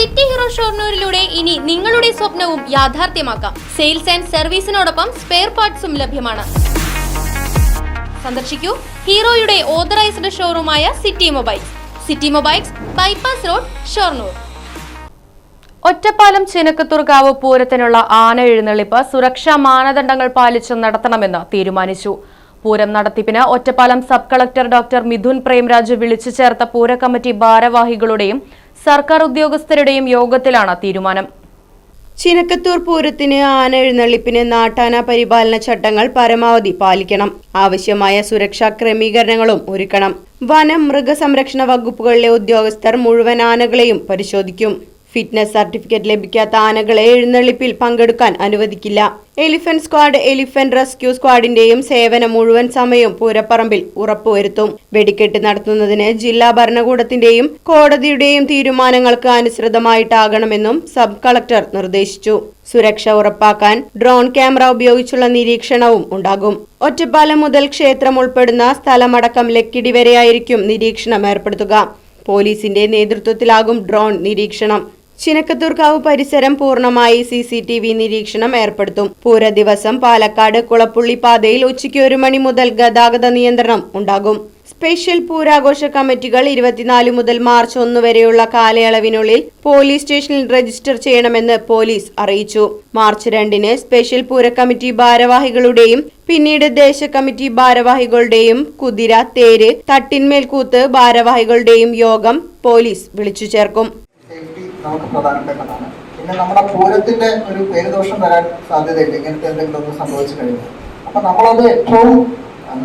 City hero ഷോർണൂരിലൂടെ ഇനി നിങ്ങളുടെ സ്വപ്നവും യാഥാർത്ഥ്യമാക്കാം. സെയിൽസ് ആൻഡ് സർവീസിനോടൊപ്പം സ്പെയർ പാർട്സും ലഭ്യമാണ്. സന്ദർശിക്കൂ ഹീറോയുടെ authorised ഷോറൂമായ city mobiles. City mobiles bypass road Shoranur. Ottapalam Chinakkathoorkavu പൂരത്തിനുള്ള ആന എഴുന്നള്ളിപ്പ് സുരക്ഷാ മാനദണ്ഡങ്ങൾ പാലിച്ച് നടത്തണമെന്ന് തീരുമാനിച്ചു. പൂരം നടത്തിപ്പിന് Ottapalam sub collector doctor Mithun Premraj വിളിച്ചു ചേർത്ത പൂരക്കമ്മിറ്റി ഭാരവാഹികളുടെയും സർക്കാർ ഉദ്യോഗസ്ഥരുടെയും യോഗത്തിലാണ് തീരുമാനം. ചിനക്കത്തൂർ പൂരത്തിന് ആന എഴുന്നള്ളിപ്പിന് നാട്ടാന പരിപാലന ചട്ടങ്ങൾ പരമാവധി പാലിക്കണം. ആവശ്യമായ സുരക്ഷാ ക്രമീകരണങ്ങളും ഒരുക്കണം. വനം മൃഗസംരക്ഷണ വകുപ്പുകളിലെ ഉദ്യോഗസ്ഥർ മുഴുവൻ ആനകളെയും പരിശോധിക്കും. ഫിറ്റ്നസ് സർട്ടിഫിക്കറ്റ് ലഭിക്കാത്ത ആനകളെ എഴുന്നള്ളിപ്പിൽ പങ്കെടുക്കാൻ അനുവദിക്കില്ല. എലിഫന്റ് സ്ക്വാഡ് എലിഫന്റ് റെസ്ക്യൂ സ്ക്വാഡിന്റെയും സേവനം മുഴുവൻ സമയവും പൂരപ്പറമ്പിൽ ഉറപ്പുവരുത്തും. വെടിക്കെട്ട് നടത്തുന്നതിന് ജില്ലാ ഭരണകൂടത്തിന്റെയും കോടതിയുടെയും തീരുമാനങ്ങൾക്ക് അനുസൃതമായിട്ടാകണമെന്നും സബ് കളക്ടർ നിർദ്ദേശിച്ചു. സുരക്ഷ ഉറപ്പാക്കാൻ ഡ്രോൺ ക്യാമറ ഉപയോഗിച്ചുള്ള നിരീക്ഷണവും ഉണ്ടാകും. ഒറ്റപ്പാലം മുതൽ ക്ഷേത്രം ഉൾപ്പെടുന്ന സ്ഥലമടക്കം ലക്കിടി വരെയായിരിക്കും നിരീക്ഷണം ഏർപ്പെടുത്തുക. പോലീസിന്റെ നേതൃത്വത്തിലാകും ഡ്രോൺ നിരീക്ഷണം. ചിനക്കത്തൂർക്കാവ് പരിസരം പൂർണമായി സി സി ടി വി നിരീക്ഷണം ഏർപ്പെടുത്തും. പൂര ദിവസം പാലക്കാട് കുളപ്പുള്ളി പാതയിൽ ഉച്ചയ്ക്ക് ഒരു മണി മുതൽ ഗതാഗത നിയന്ത്രണം ഉണ്ടാകും. സ്പെഷ്യൽ പൂരാഘോഷ കമ്മിറ്റികൾ ഇരുപത്തിനാല് മുതൽ മാർച്ച് ഒന്ന് വരെയുള്ള കാലയളവിനുള്ളിൽ പോലീസ് സ്റ്റേഷനിൽ രജിസ്റ്റർ ചെയ്യണമെന്ന് പോലീസ് അറിയിച്ചു. മാർച്ച് രണ്ടിന് സ്പെഷ്യൽ പൂര കമ്മിറ്റി ഭാരവാഹികളുടെയും പിന്നീട് ദേശ കമ്മിറ്റി ഭാരവാഹികളുടെയും കുതിര തേര് തട്ടിന്മേൽക്കൂത്ത് ഭാരവാഹികളുടെയും യോഗം പോലീസ് വിളിച്ചു ചേർക്കും. നമുക്ക് പ്രധാനപ്പെട്ടതാണ് പിന്നെ നമ്മുടെ പൂരത്തിന്റെ ഒരു പേരുദോഷം വരാൻ സാധ്യതയില്ല ഇങ്ങനത്തെ എന്തെങ്കിലും ഒന്ന് സംഭവിച്ചു കഴിഞ്ഞാൽ. അപ്പൊ നമ്മളത് ഏറ്റവും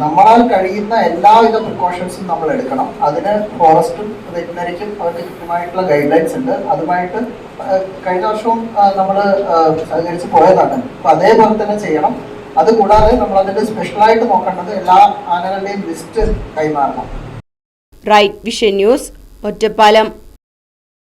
നമ്മളാൽ കഴിയുന്ന എല്ലാവിധ പ്രിക്കോഷൻസും നമ്മൾ എടുക്കണം. അതിന് ഫോറസ്റ്റും വെറ്റിനറിക്കും അവർക്ക് കൃത്യമായിട്ടുള്ള ഗൈഡ് ലൈൻസ് ഉണ്ട്. അതുമായിട്ട് കഴിഞ്ഞ വർഷവും നമ്മൾ സഹകരിച്ച് പോയതാണ്. അപ്പൊ അതേപോലെ തന്നെ ചെയ്യണം. അതുകൂടാതെ നമ്മൾ അതിന്റെ സ്പെഷ്യലായിട്ട് നോക്കേണ്ടത് എല്ലാ ആനകളുടെയും ലിസ്റ്റ് കൈമാറണം. Right vision news Ottapalam.